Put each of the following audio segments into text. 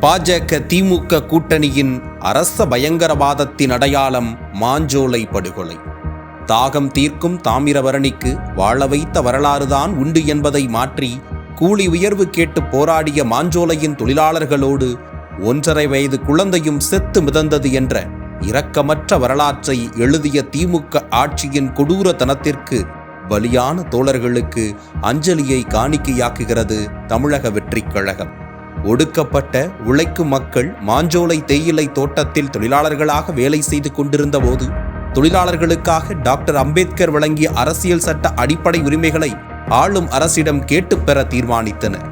பாஜக திமுக கூட்டணியின் அரச பயங்கரவாதத்தின் அடையாளம் மாஞ்சோலை படுகொலை. தாகம் தீர்க்கும் தாமிரபரணிக்கு வாழ வைத்த வரலாறுதான் உண்டு என்பதை மாற்றி கூலி உயர்வு கேட்டு போராடிய மாஞ்சோலையின் தொழிலாளர்களோடு ஒன்றரை வயது குழந்தையும் செத்து மிதந்தது என்ற இரக்கமற்ற வரலாற்றை எழுதிய திமுக ஆட்சியின் கொடூரத்தனத்திற்கு பலியான தோழர்களுக்கு அஞ்சலியை காணிக்கையாக்குகிறது தமிழக வெற்றிக் கழகம். ஒடுக்கப்பட்ட உழைக்கும் மக்கள் மாஞ்சோலை தேயிலை தோட்டத்தில் தொழிலாளர்களாக வேலை செய்து கொண்டிருந்த போது தொழிலாளர்களுக்காக டாக்டர் அம்பேத்கர் வழங்கிய அரசியல் சட்ட அடிப்படை உரிமைகளை ஆளும் அரசிடம் கேட்டு பெற தீர்மானித்தனர்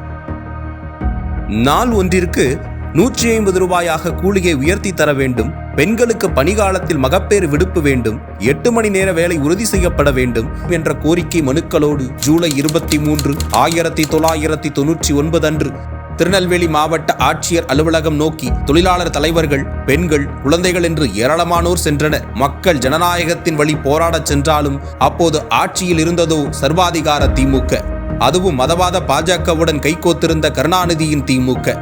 நாள் ஒன்றிற்கு நூற்றி ஐம்பது ரூபாயாக கூலியை உயர்த்தி தர வேண்டும் பெண்களுக்கு பணிகாலத்தில் மகப்பேறு விடுப்பு வேண்டும் எட்டு மணி நேர வேலை உறுதி செய்யப்பட வேண்டும் என்ற கோரிக்கை மனுக்களோடு ஜூலை இருபத்தி மூன்று ஆயிரத்தி தொள்ளாயிரத்தி தொன்னூற்றி ஒன்பது அன்று திருநெல்வேலி மாவட்ட ஆட்சியர் அலுவலகம் நோக்கி தொழிலாளர் தலைவர்கள் பெண்கள் குழந்தைகள் என்று ஏராளமானோர் சென்றனர். மக்கள் ஜனநாயகத்தின் வழி போராடச் சென்றாலும் அப்போது ஆட்சியில் இருந்ததோ சர்வாதிகார திமுக. அதுவும் மதவாத பாஜகவுடன் கைகோத்திருந்த கருணாநிதியின் திமுக.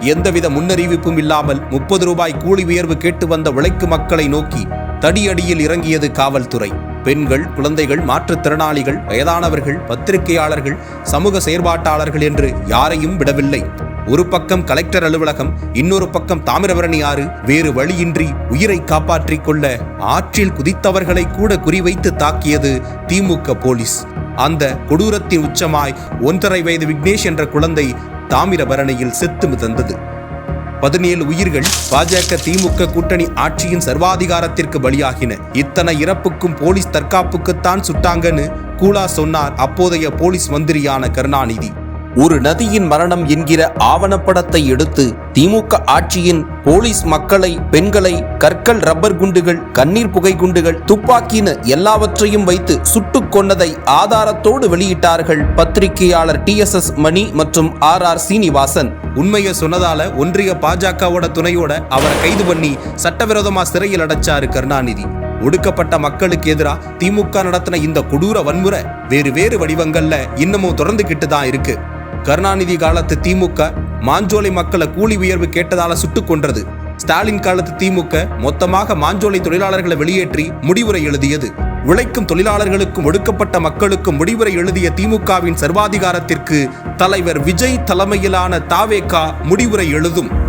எந்தவித முன்னறிவிப்பும் இல்லாமல் முப்பது ரூபாய் கூலி உயர்வு கேட்டு வந்த உழைக்கு மக்களை நோக்கி தடியடியில் இறங்கியது காவல்துறை. பெண்கள் குழந்தைகள் மாற்றுத்திறனாளிகள் வயதானவர்கள் பத்திரிகையாளர்கள் சமூக செயற்பாட்டாளர்கள் என்று யாரையும் விடவில்லை. ஒரு பக்கம் கலெக்டர் அலுவலகம் இன்னொரு பக்கம் தாமிரபரணி ஆறு வேறு வழியின்றி உயிரை காப்பாற்றிக் கொள்ள ஆற்றில் குதித்தவர்களை கூட குறிவைத்து தாக்கியது திமுக போலீஸ். அந்த கொடூரத்தின் உச்சமாய் ஒன்றரை வயது விக்னேஷ் என்ற குழந்தை தாமிரபரணியில் செத்து மிதந்தது. பதினேழு உயிர்கள் பாஜக திமுக கூட்டணி ஆட்சியின் சர்வாதிகாரத்திற்கு பலியாகின. இத்தனை இறப்புக்கும் போலீஸ் தற்காப்புக்குத்தான் சுட்டாங்கன்னு கூலா சொன்னார் அப்போதைய போலீஸ் மந்திரியான கருணாநிதி. ஒரு நதியின் மரணம் என்கிற ஆவணப்படத்தை எடுத்து திமுக ஆட்சியின் போலீஸ் மக்களை பெண்களை கற்கள் ரப்பர் குண்டுகள் கண்ணீர் புகை குண்டுகள் துப்பாக்கின்னு எல்லாவற்றையும் வைத்து சுட்டு கொன்னதை ஆதாரத்தோடு வெளியிட்டார்கள் பத்திரிகையாளர் டி எஸ் எஸ் மணி மற்றும் ஆர் ஆர் சீனிவாசன். உண்மையை சொன்னதால ஒன்றிய பாஜகவோட துணையோட அவரை கைது பண்ணி சட்டவிரோதமா சிறையில் அடைச்சாரு கருணாநிதி. ஒடுக்கப்பட்ட மக்களுக்கு எதிராக திமுக நடத்தின இந்த கொடூர வன்முறை வேறு வேறு வடிவங்கள்ல இன்னமும் தொடர்ந்துகிட்டு தான் இருக்கு. கருணாநிதி காலத்து திமுக மாஞ்சோலை மக்களை கூலி உயர்வு கேட்டதால சுட்டுக் கொன்றது. ஸ்டாலின் காலத்து திமுக மொத்தமாக மாஞ்சோலை தொழிலாளர்களை வெளியேற்றி முடிவுரை எழுதியது. உழைக்கும் தொழிலாளர்களுக்கும் ஒடுக்கப்பட்ட மக்களுக்கும் முடிவுரை எழுதிய திமுகவின் சர்வாதிகாரத்திற்கு தலைவர் விஜய் தலைமையிலான தாவேகா முடிவுரை எழுதும்.